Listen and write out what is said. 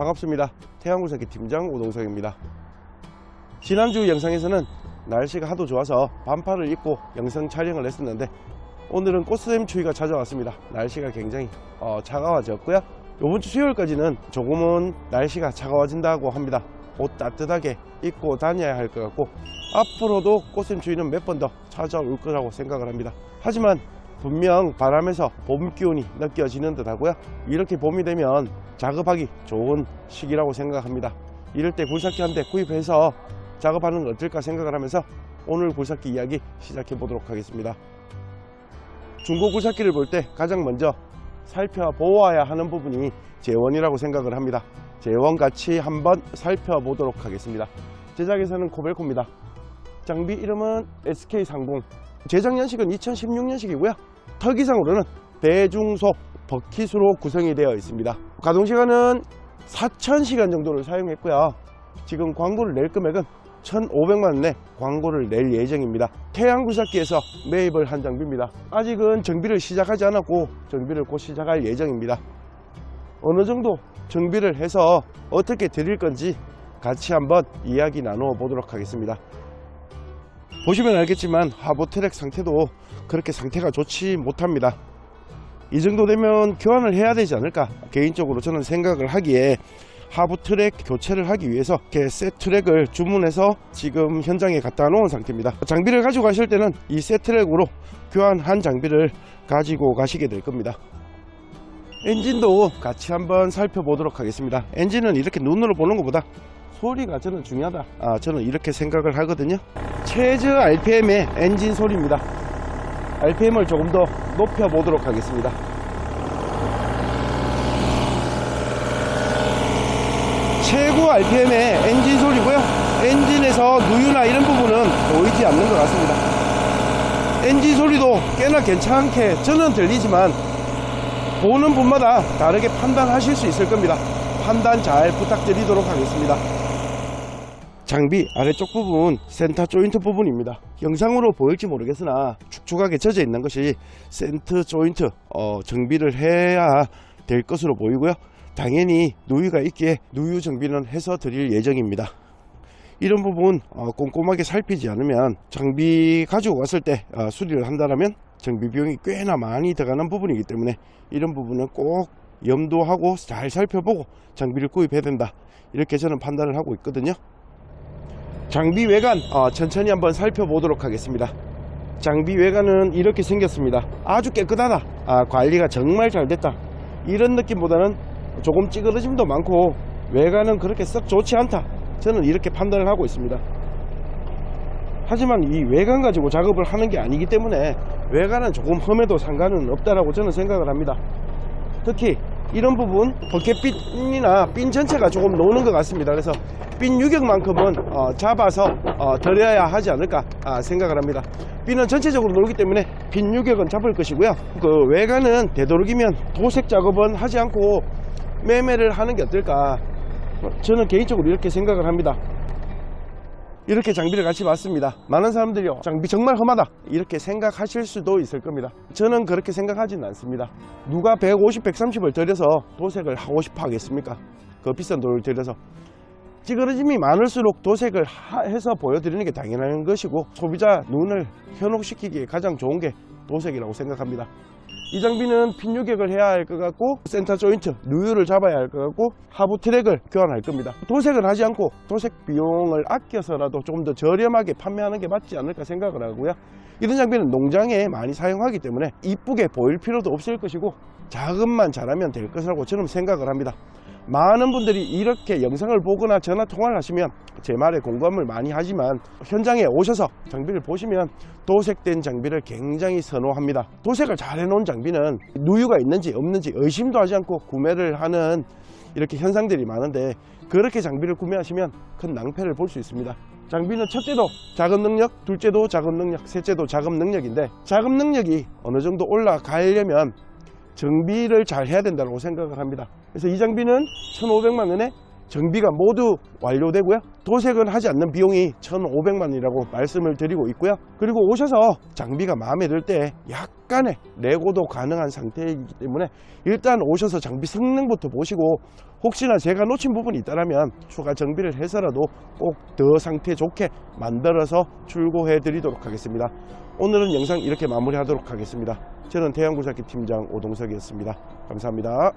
반갑습니다. 태양구석기 팀장 오동석입니다. 지난주 영상에서는 날씨가 하도 좋아서 반팔을 입고 영상 촬영을 했었는데 오늘은 꽃샘 추위가 찾아왔습니다. 날씨가 굉장히 어, 차가워졌고요. 이번 주 수요일까지는 조금은 날씨가 차가워진다고 합니다. 옷 따뜻하게 입고 다녀야 할 것 같고 앞으로도 꽃샘 추위는 몇 번 더 찾아올 거라고 생각을 합니다. 하지만 분명 바람에서 봄 기운이 느껴지는 듯 하고요. 이렇게 봄이 되면 작업하기 좋은 시기라고 생각합니다. 이럴 때 굴삭기 한 대 구입해서 작업하는 건 어떨까 생각을 하면서 오늘 굴삭기 이야기 시작해 보도록 하겠습니다. 중고 굴삭기를 볼 때 가장 먼저 살펴보아야 하는 부분이 재원이라고 생각을 합니다. 재원 같이 한번 살펴보도록 하겠습니다. 제작에서는 코벨코입니다. 장비 이름은 SK30. 제작 연식은 2016년식이고요. 特기상으로는 대중소 버킷으로 구성이 되어 있습니다. 가동 시간은 4,000시간 정도를 사용했고요. 지금 광고를 낼 금액은 1,500만 원에 광고를 낼 예정입니다. 태양 굴삭기에서 매입을 한 장비입니다. 아직은 정비를 시작하지 않았고 정비를 곧 시작할 예정입니다. 어느 정도 정비를 해서 어떻게 드릴 건지 같이 한번 이야기 나누어 보도록 하겠습니다. 보시면 알겠지만 하부 트랙 상태도 그렇게 상태가 좋지 못합니다. 이 정도 되면 교환을 해야 되지 않을까 개인적으로 저는 생각을 하기에 하부 트랙 교체를 하기 위해서 이렇게 새 트랙을 주문해서 지금 현장에 갖다 놓은 상태입니다. 장비를 가지고 가실 때는 이 새 트랙으로 교환한 장비를 가지고 가시게 될 겁니다. 엔진도 같이 한번 살펴보도록 하겠습니다. 엔진은 이렇게 눈으로 보는 것보다 소리가 저는 중요하다. 아, 저는 이렇게 생각을 하거든요. 최저 RPM의 엔진 소리입니다. RPM을 조금 더 높여 보도록 하겠습니다. 최고 RPM의 엔진 소리고요. 엔진에서 누유나 이런 부분은 보이지 않는 것 같습니다. 엔진 소리도 꽤나 괜찮게 저는 들리지만 보는 분마다 다르게 판단하실 수 있을 겁니다. 판단 잘 부탁드리도록 하겠습니다. 장비 아래쪽 부분 센터 조인트 부분입니다. 영상으로 보일지 모르겠으나 축축하게 젖어 있는 것이 센터 조인트 어, 정비를 해야 될 것으로 보이고요. 당연히 누유가 있기에 누유 정비는 해서 드릴 예정입니다. 이런 부분 어, 꼼꼼하게 살피지 않으면 장비 가지고 왔을 때 어, 수리를 한다면 정비 비용이 꽤나 많이 들어가는 부분이기 때문에 이런 부분은 꼭 염두하고 잘 살펴보고 장비를 구입해야 된다. 이렇게 저는 판단을 하고 있거든요. 장비 외관 어, 천천히 한번 살펴보도록 하겠습니다. 장비 외관은 이렇게 생겼습니다. 아주 깨끗하다. 아, 관리가 정말 잘 됐다. 이런 느낌보다는 조금 찌그러짐도 많고 외관은 그렇게 썩 좋지 않다. 저는 이렇게 판단을 하고 있습니다. 하지만 이 외관 가지고 작업을 하는 게 아니기 때문에 외관은 조금 험해도 상관은 없다라고 저는 생각을 합니다. 특히 이런 부분 버켓핀이나 핀 전체가 조금 노는 것 같습니다. 그래서 핀 유격만큼은 어, 잡아서 어, 드려야 하지 않을까 아, 생각을 합니다. 핀은 전체적으로 놀기 때문에 핀 유격은 잡을 것이고요. 그 외관은 되도록이면 도색 작업은 하지 않고 매매를 하는 게 어떨까. 저는 개인적으로 이렇게 생각을 합니다. 이렇게 장비를 같이 봤습니다. 많은 사람들이요. 장비 정말 험하다. 이렇게 생각하실 수도 있을 겁니다. 저는 그렇게 생각하지는 않습니다. 누가 150, 130을 들여서 도색을 하고 싶어 하겠습니까? 그 비싼 돈을 들여서. 찌그러짐이 많을수록 도색을 하- 해서 보여드리는 게 당연한 것이고 소비자 눈을 현혹시키기에 가장 좋은 게 도색이라고 생각합니다. 이 장비는 핀 유격을 해야 할 것 같고 센터 조인트 누유를 잡아야 할 것 같고 하부 트랙을 교환할 겁니다. 도색을 하지 않고 도색 비용을 아껴서라도 조금 더 저렴하게 판매하는 게 맞지 않을까 생각을 하고요. 이런 장비는 농장에 많이 사용하기 때문에 이쁘게 보일 필요도 없을 것이고 작업만 잘하면 될 것이라고 저는 생각을 합니다 많은 분들이 이렇게 영상을 보거나 전화 통화를 하시면 제 말에 공감을 많이 하지만 현장에 오셔서 장비를 보시면 도색된 장비를 굉장히 선호합니다. 도색을 잘 해놓은 장비는 누유가 있는지 없는지 의심도 하지 않고 구매를 하는 이렇게 현상들이 많은데 그렇게 장비를 구매하시면 큰 낭패를 볼 수 있습니다. 장비는 첫째도 작업 능력, 둘째도 작업 능력, 셋째도 작업 능력인데 작업 능력이 어느 정도 올라가려면 정비를 잘 해야 된다고 생각을 합니다. 그래서 이 장비는 1,500만 원에 정비가 모두 완료되고요. 도색은 하지 않는 비용이 1,500만 원이라고 말씀을 드리고 있고요. 그리고 오셔서 장비가 마음에 들 때 약간의 레고도 가능한 상태이기 때문에 일단 오셔서 장비 성능부터 보시고 혹시나 제가 놓친 부분이 있다면 추가 정비를 해서라도 꼭 더 상태 좋게 만들어서 출고해 드리도록 하겠습니다. 오늘은 영상 이렇게 마무리하도록 하겠습니다. 저는 대형구작기 팀장 오동석이었습니다. 감사합니다.